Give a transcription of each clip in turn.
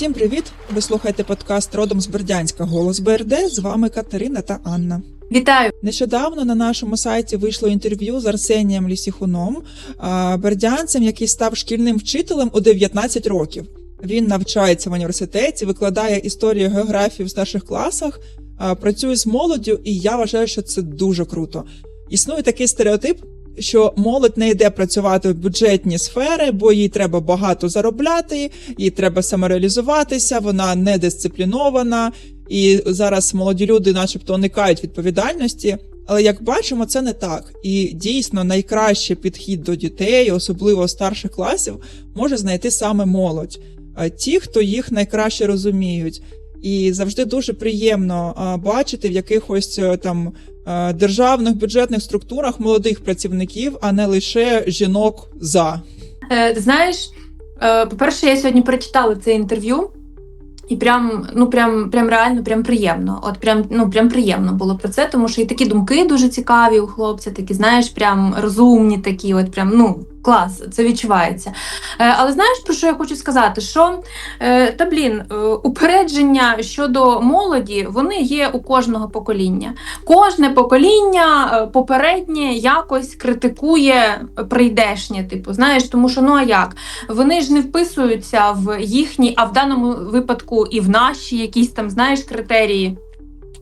Всім привіт! Ви слухаєте подкаст Родом з Бердянська Голос БРД. З вами Катерина та Анна. Вітаю! Нещодавно на нашому сайті вийшло інтерв'ю з Арсенієм Лісіхуном, бердянцем, який став шкільним вчителем у 19 років. Він навчається в університеті, викладає історію географії в старших класах, працює з молоддю, і я вважаю, що це дуже круто. Існує такий стереотип, що молодь не йде працювати в бюджетні сфери, бо їй треба багато заробляти, їй треба самореалізуватися, вона недисциплінована, і зараз молоді люди, начебто, уникають відповідальності. Але як бачимо, це не так. І дійсно найкращий підхід до дітей, особливо старших класів, може знайти саме молодь, ті, хто їх найкраще розуміють. І завжди дуже приємно бачити в якихось е, там державних бюджетних структурах молодих працівників, а не лише жінок за. Е, знаєш, е, по-перше, я сьогодні прочитала це інтерв'ю, і прям, ну прям, прям реально прям приємно. От прям, ну прям приємно було про це, тому що і такі думки дуже цікаві у хлопця, такі, знаєш, прям розумні, такі, от прям ну. Клас, це відчувається. Е, але знаєш, про що я хочу сказати? Що е, та блін, е, упередження щодо молоді, вони є у кожного покоління. Кожне покоління попереднє якось критикує прийдешнє, типу, знаєш, тому що ну а як? Вони ж не вписуються в їхні, а в даному випадку і в наші якісь там, знаєш, критерії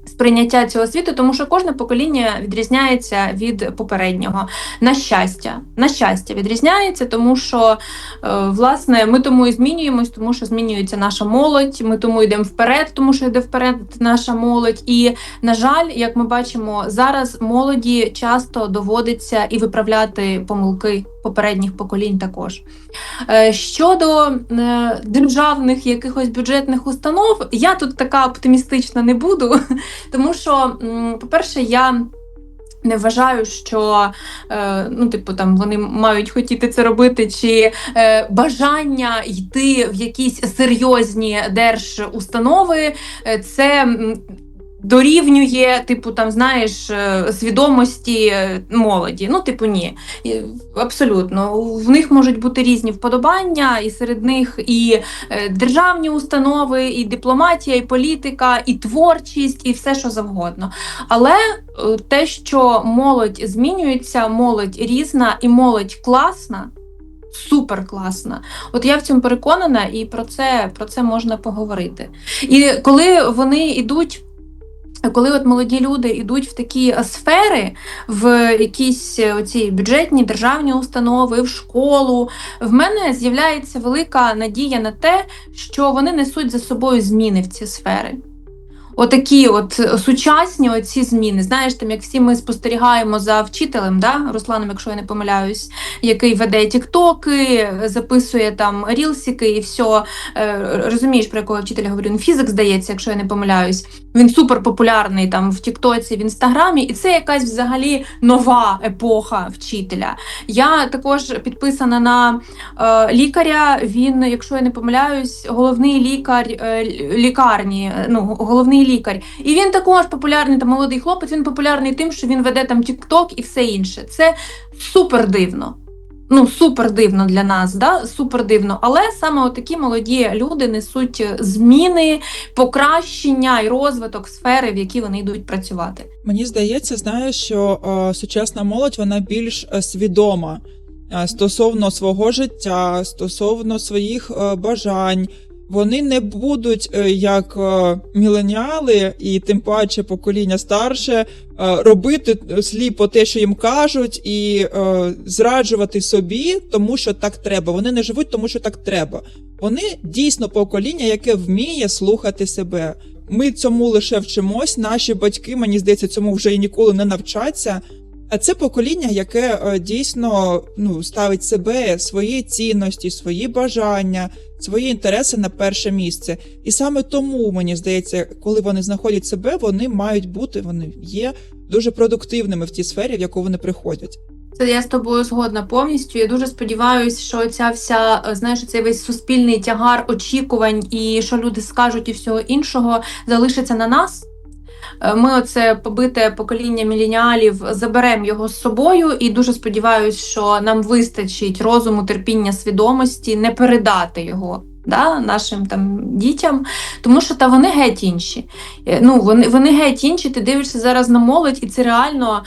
сприйняття цього світу, тому що кожне покоління відрізняється від попереднього. На щастя, на щастя, відрізняється, тому що е, власне ми тому і змінюємось, тому що змінюється наша молодь. Ми тому йдемо вперед, тому що йде вперед наша молодь. І на жаль, як ми бачимо, зараз молоді часто доводиться і виправляти помилки попередніх поколінь також. Е, Щодо е, державних якихось бюджетних установ, я тут така оптимістична не буду, тому що, по-перше, я. Не вважаю, що е, ну, типу, там вони мають хотіти це робити, чи бажання йти в якісь серйозні держустанови, це дорівнює, типу, там, знаєш, е, свідомості е, молоді. Ну, типу, ні. Абсолютно. В них можуть бути різні вподобання, і серед них і е, державні установи, і дипломатія, і політика, і творчість, і все, що завгодно. Але те, що молодь змінюється, молодь різна і молодь класна. Супер класна. От я в цьому переконана, і про це, про це можна поговорити. І коли вони йдуть. Коли от молоді люди йдуть в такі сфери, в якісь е, оці бюджетні державні установи, в школу, в мене з'являється велика надія на те, що вони несуть за собою зміни в ці сфери. Отакі от сучасні оці зміни. Знаєш, там як всі ми спостерігаємо за вчителем, да, Русланом, якщо я не помиляюсь, який веде тіктоки, записує там рілсики і все. Е, Розумієш, про якого вчителя говорю? Він фізик, здається, якщо я не помиляюсь. Він супер популярний там в Тіктоці, в інстаграмі, і це якась взагалі нова епоха вчителя. Я також підписана на е, лікаря. Він, якщо я не помиляюсь, головний лікар е, лікарні, е, ну головний лікар. І він також популярний там молодий хлопець. Він популярний тим, що він веде там Тікток і все інше. Це супер дивно. Ну, супер дивно для нас, да? супер дивно. Але саме такі молоді люди несуть зміни, покращення і розвиток сфери, в які вони йдуть працювати. Мені здається, знаєш, що е, сучасна молодь вона більш е, свідома е, стосовно свого життя, стосовно своїх е, бажань. Вони не будуть е, як е, міленіали, і тим паче покоління старше, е, робити сліпо те, що їм кажуть, і зраджувати собі, тому що так треба. Вони не живуть, тому що так треба. Вони дійсно покоління, яке вміє слухати себе. Ми цьому лише вчимось. Наші батьки, мені здається, цьому вже і ніколи не навчаться. А це покоління, яке е, дійсно ну, ставить себе, свої цінності, свої бажання, свої інтереси на перше місце. І саме тому, мені здається, коли вони знаходять себе, вони мають бути, вони є дуже продуктивними в тій сфері, в яку вони приходять. Це я з тобою згодна повністю. Я дуже сподіваюся, що ця вся е, знаєш, цей весь суспільний тягар очікувань і що люди скажуть і всього іншого залишиться на нас. Е, Ми оце побите покоління міленіалів заберемо його з собою, і дуже сподіваюся, що нам вистачить розуму, терпіння, свідомості не передати його да, нашим там дітям, тому що та вони геть інші. Е, Ну, вони, вони геть інші. Ти дивишся зараз на молодь, і це реально.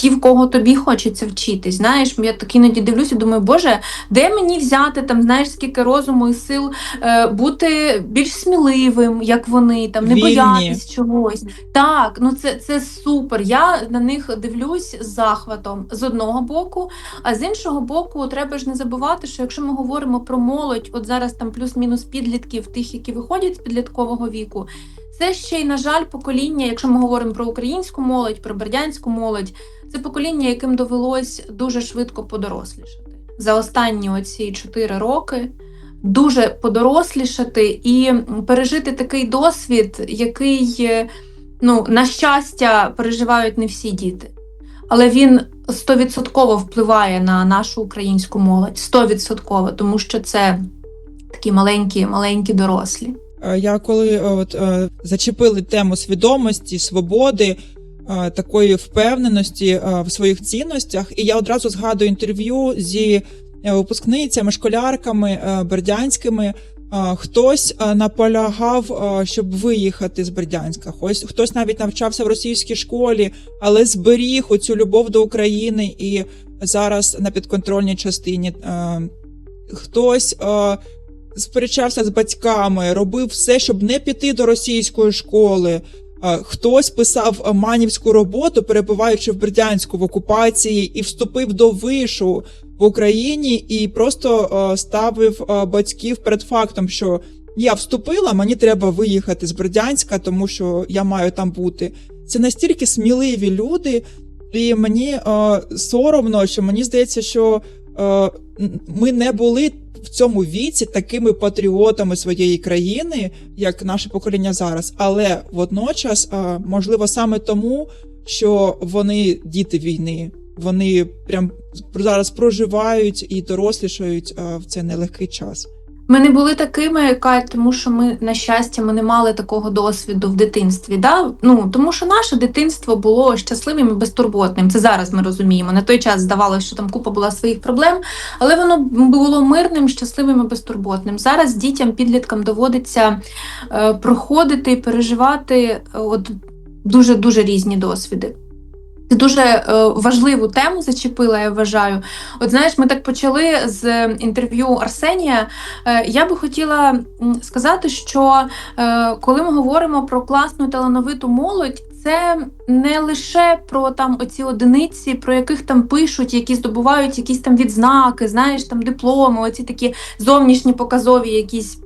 Ті, в кого тобі хочеться вчитись, знаєш, я так іноді дивлюся, думаю, боже, де мені взяти там, знаєш, скільки розуму і сил е, бути більш сміливим, як вони, там не Вільні. боятись чогось. Так, ну це, це супер. Я на них дивлюсь з захватом з одного боку, а з іншого боку, треба ж не забувати, що якщо ми говоримо про молодь, от зараз там плюс-мінус підлітків, тих, які виходять з підліткового віку, це ще й, на жаль, покоління, якщо ми говоримо про українську молодь, про бердянську молодь, це покоління, яким довелось дуже швидко подорослішати. За останні оці чотири роки дуже подорослішати і пережити такий досвід, який, е, ну, на щастя, переживають не всі діти. Але він стовідсотково впливає на нашу українську молодь. Стовідсотково, тому що це такі маленькі, маленькі дорослі. Е, Я коли е, от зачепили тему свідомості, свободи, такої впевненості е, в своїх цінностях, і я одразу згадую інтерв'ю зі е, випускницями, школярками е, бердянськими. Е, Хтось е, наполягав, е, щоб виїхати з Бердянська. Хтось хтось навіть навчався в російській школі, але зберіг оцю любов до України і зараз на підконтрольній частині. Е, Хтось е, сперечався з батьками, робив все, щоб не піти до російської школи. Е, Хтось писав е, манівську роботу, перебуваючи в Бердянську в окупації, і вступив до вишу в Україні і просто е, ставив батьків перед фактом, що я вступила, мені треба виїхати з Бердянська, тому що я маю там бути. Це настільки сміливі люди, і мені соромно, що мені здається, що ми не були в цьому віці такими патріотами своєї країни, як наше покоління зараз. Але водночас, можливо, саме тому, що вони діти війни, вони прям зараз проживають і дорослішають в цей нелегкий час. Ми не були такими, Кать, тому що ми, на щастя, ми не мали такого досвіду в дитинстві. Да? Ну, тому що наше дитинство було щасливим і безтурботним. Це зараз ми розуміємо. На той час здавалося, що там купа була своїх проблем, але воно було мирним, щасливим і безтурботним. Зараз дітям, підліткам доводиться е, проходити і переживати е, от, дуже дуже різні досвіди. Ти дуже е, важливу тему зачепила, я вважаю. От знаєш, ми так почали з інтерв'ю Арсенія. Е, я би хотіла сказати, що е, коли ми говоримо про класну талановиту молодь, це не лише про там оці одиниці, про яких там пишуть, які здобувають якісь там відзнаки, знаєш, там дипломи, оці такі зовнішні показові якісь.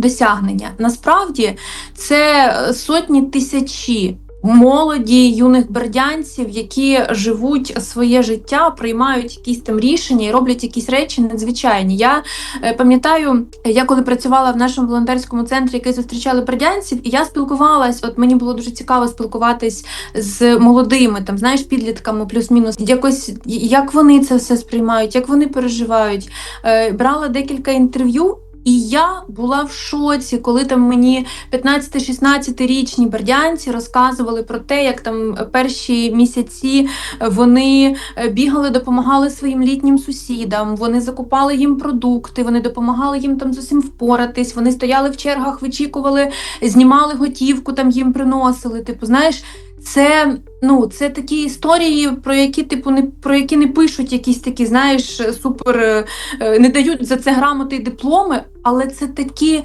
Досягнення насправді це сотні тисячі молоді юних бердянців, які живуть своє життя, приймають якісь там рішення і роблять якісь речі надзвичайні. Я е, пам'ятаю, я коли працювала в нашому волонтерському центрі, який зустрічали бердянців, і я спілкувалась. От мені було дуже цікаво спілкуватись з молодими, там знаєш, підлітками, плюс-мінус, якось як вони це все сприймають, як вони переживають. Е, Брала декілька інтерв'ю. І я була в шоці, коли там мені 15-16 річні бердянці розказували про те, як там перші місяці вони е, бігали, допомагали своїм літнім сусідам, вони закупали їм продукти, вони допомагали їм там з усім впоратись. Вони стояли в чергах, вичікували, знімали готівку, там їм приносили. Типу, знаєш. Це ну це такі історії, про які типу не про які не пишуть якісь такі, знаєш, супер е, е, не дають за це грамоти і дипломи, але це такі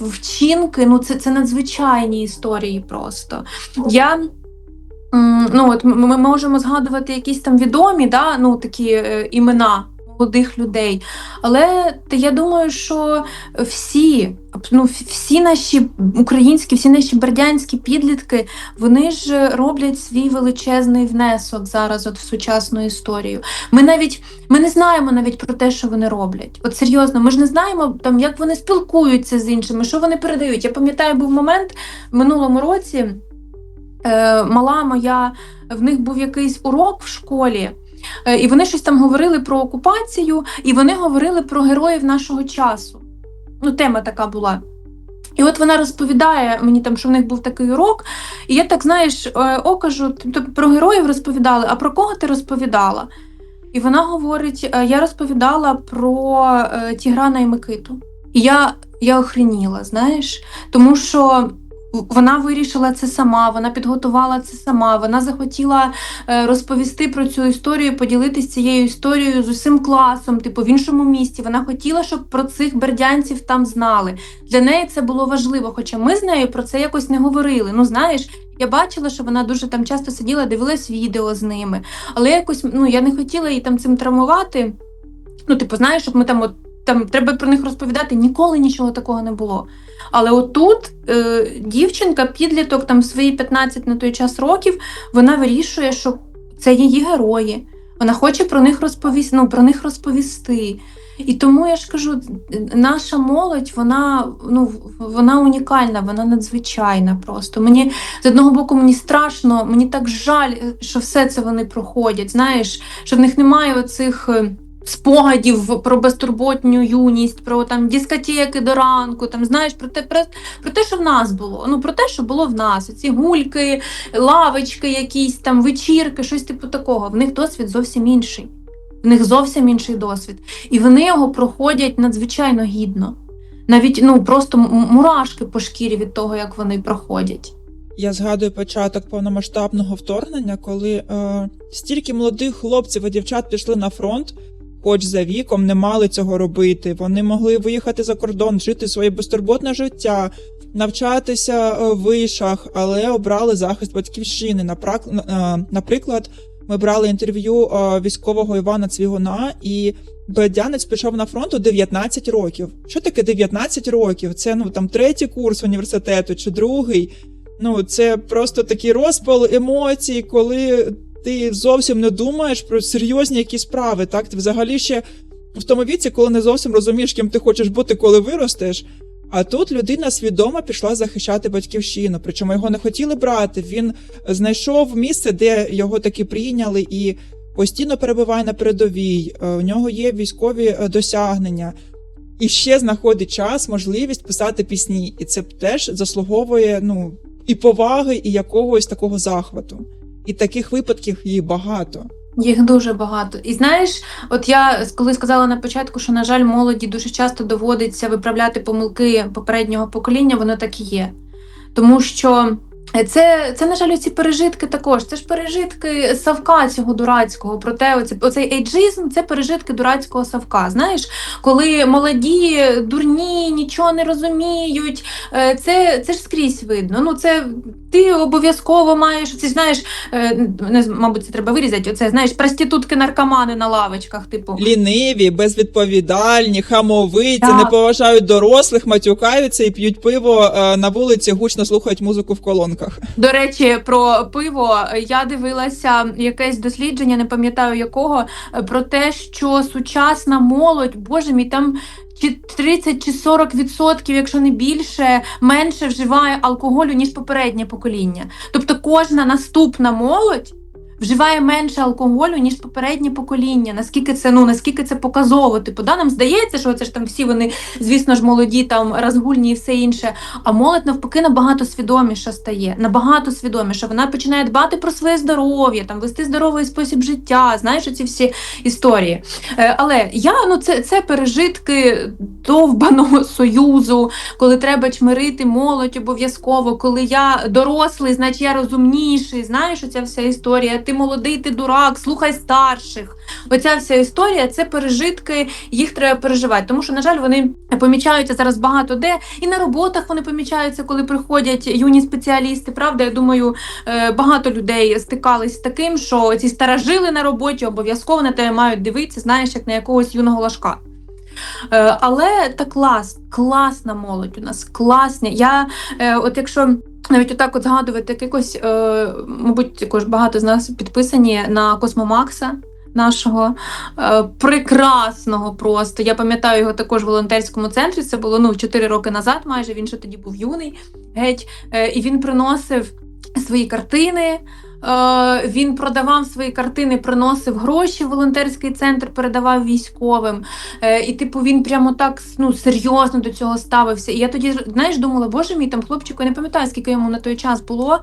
вчинки. Ну це, це надзвичайні історії. Просто я. Ну, от ми, можемо згадувати якісь там відомі, да, ну такі е, імена молодих людей. Але я думаю, що всі, ну, всі наші українські, всі наші бердянські підлітки, вони ж роблять свій величезний внесок зараз от в сучасну історію. Ми навіть ми не знаємо навіть про те, що вони роблять. От серйозно, ми ж не знаємо там, як вони спілкуються з іншими, що вони передають. Я пам'ятаю, був момент в минулому році. Е, мала моя, в них був якийсь урок в школі, і вони щось там говорили про окупацію, і вони говорили про героїв нашого часу. Ну, тема така була. І от вона розповідає мені там, що в них був такий урок, і я так, знаєш, е, о, кажу, «Ти про героїв розповідали, а про кого ти розповідала? І вона говорить: «Е, я розповідала про е, Тіграна і Микиту. І я, я охреніла, знаєш, тому що. Вона вирішила це сама, вона підготувала це сама. Вона захотіла е, розповісти про цю історію, поділитися цією історією з усім класом, типу в іншому місті. Вона хотіла, щоб про цих бердянців там знали. Для неї це було важливо, хоча ми з нею про це якось не говорили. Ну знаєш, я бачила, що вона дуже там часто сиділа, дивилась відео з ними, але якось ну я не хотіла її там цим травмувати. Ну, типу, знаєш, щоб ми там от там треба про них розповідати. Ніколи нічого такого не було. Але отут е, дівчинка, підліток, там свої 15 на той час років, вона вирішує, що це її герої. Вона хоче про них розповісти, ну, про них розповісти. І тому я ж кажу, наша молодь, вона ну вона унікальна, вона надзвичайна. Просто мені з одного боку мені страшно, мені так жаль, що все це вони проходять. Знаєш, що в них немає оцих. Спогадів про безтурботню юність, про там дискотеки до ранку, там знаєш про те, про, про те, що в нас було. Ну про те, що було в нас. Ці гульки, лавочки, якісь там вечірки, щось типу такого. В них досвід зовсім інший. В них зовсім інший досвід. І вони його проходять надзвичайно гідно. Навіть ну просто мурашки по шкірі від того, як вони проходять. Я згадую початок повномасштабного вторгнення, коли е, стільки молодих хлопців і дівчат пішли на фронт, хоч за віком не мали цього робити. Вони могли виїхати за кордон, жити своє безтурботне життя, навчатися е, в вишах, але обрали захист батьківщини. Е, Наприклад, ми брали інтерв'ю е, військового Івана Цвігуна, і Бердянець пішов на фронт у 19 років. Що таке 19 років? Це ну там третій курс університету чи другий. Ну, це просто такий розпал емоцій, коли ти зовсім не думаєш про серйозні якісь справи. Так, ти взагалі ще в тому віці, коли не зовсім розумієш, ким ти хочеш бути, коли виростеш. А тут людина свідомо пішла захищати батьківщину. Причому його не хотіли брати. Він знайшов місце, де його таки прийняли, і постійно перебуває на передовій. Е, У нього є військові е, досягнення. І ще знаходить час, можливість писати пісні. І це теж заслуговує ну, і поваги, і якогось такого захвату. І таких випадків її багато. Їх дуже багато. І знаєш, от я коли сказала на початку, що, на жаль, молоді дуже часто доводиться виправляти помилки попереднього покоління, воно так і є. Тому що це, це на жаль, ці пережитки також. Це ж пережитки Савка цього дурацького. Проте оце, оцей ейджизм це пережитки дурацького Савка. Знаєш, коли молоді, дурні, нічого не розуміють, е, це, це ж скрізь видно. Ну, це ти обов'язково маєш, це знаєш, е, не, мабуть, це треба вирізати. Оце знаєш, проститутки наркомани на лавочках, типу. Ліниві, безвідповідальні, хамовиті, Так. не поважають дорослих, матюкаються і п'ють пиво е, на вулиці, гучно слухають музику в колонках. До речі, про пиво я дивилася якесь дослідження, не пам'ятаю якого, про те, що сучасна молодь, боже мій, там чи 30 чи 40 відсотків, якщо не більше, менше вживає алкоголю ніж попереднє покоління. Тобто кожна наступна молодь. Вживає менше алкоголю ніж попереднє покоління. Наскільки це ну наскільки це показово? Типу, да, нам здається, що це ж там всі вони, звісно ж, молоді, там розгульні і все інше. А молодь навпаки набагато свідоміша стає, набагато свідоміша. Вона починає дбати про своє здоров'я, там вести здоровий спосіб життя. Знаєш, ці всі історії. Е, але я ну це, це пережитки довбаного союзу, коли треба чмирити молодь обов'язково, коли я дорослий, значить я розумніший. Знаєш, оця вся історія. Ти молодий, ти дурак, слухай старших. Оця вся історія це пережитки, їх треба переживати. Тому що, на жаль, вони помічаються зараз багато де, і на роботах вони помічаються, коли приходять юні спеціалісти. Правда, я думаю, е, багато людей стикались з таким, що ці старожили на роботі обов'язково на тебе мають дивитися, знаєш, як на якогось юного лашка. Е, Але та клас, класна молодь у нас, класні. Я, е, от якщо навіть отак от згадувати якихось, е, мабуть, також багато з нас підписані на Космомакса. Нашого е, прекрасного просто. Я пам'ятаю його також в волонтерському центрі. Це було ну 4 роки назад, майже він ще тоді був юний геть. Е, і він приносив свої картини. Е, він продавав свої картини, приносив гроші волонтерський центр, передавав військовим. Е, і, типу, він прямо так ну, серйозно до цього ставився. І я тоді, знаєш, думала, боже мій там хлопчику, я не пам'ятаю, скільки йому на той час було.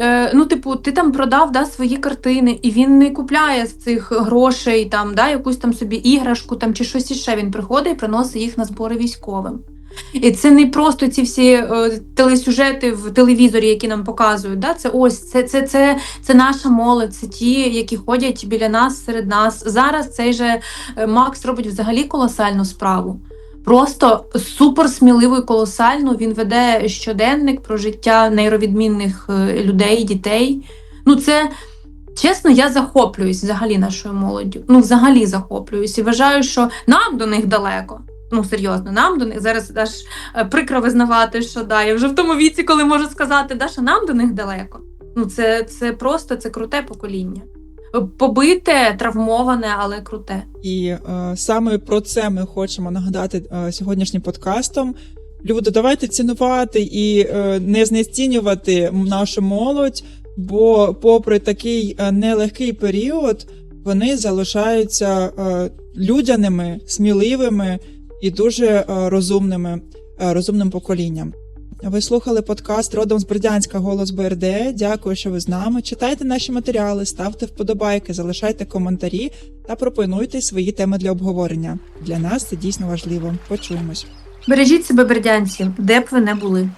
Е, ну, типу, ти там продав да, свої картини, і він не купляє з цих грошей там, да, якусь там собі іграшку там, чи щось іще. Він приходить і приносить їх на збори військовим. І це не просто ці всі е, телесюжети в телевізорі, які нам показують. Да? Це ось це, це, це, це наша молодь, це ті, які ходять біля нас, серед нас. Зараз цей же е, Макс робить взагалі колосальну справу. Просто супер сміливо і колосально. Він веде щоденник про життя нейровідмінних е, людей, дітей. Ну, це чесно, я захоплююсь взагалі нашою молоддю. Ну, взагалі захоплююсь і вважаю, що нам до них далеко. Ну, серйозно, нам до них зараз аж е, прикро визнавати, що да, я вже в тому віці, коли можу сказати, да, що нам до них далеко. Ну, це, це просто це круте покоління. Побите, травмоване, але круте. І е, саме про це ми хочемо нагадати е, сьогоднішнім подкастом. Люди, давайте цінувати і е, не знецінювати нашу молодь, бо, попри такий е, нелегкий період, вони залишаються е, людяними, сміливими і дуже е, розумними, е, розумним поколінням. Ви слухали подкаст родом з Бердянська Голос БРД. Дякую, що ви з нами. Читайте наші матеріали, ставте вподобайки, залишайте коментарі та пропонуйте свої теми для обговорення. Для нас це дійсно важливо. Почуємось. Бережіть себе, бердянці, де б ви не були.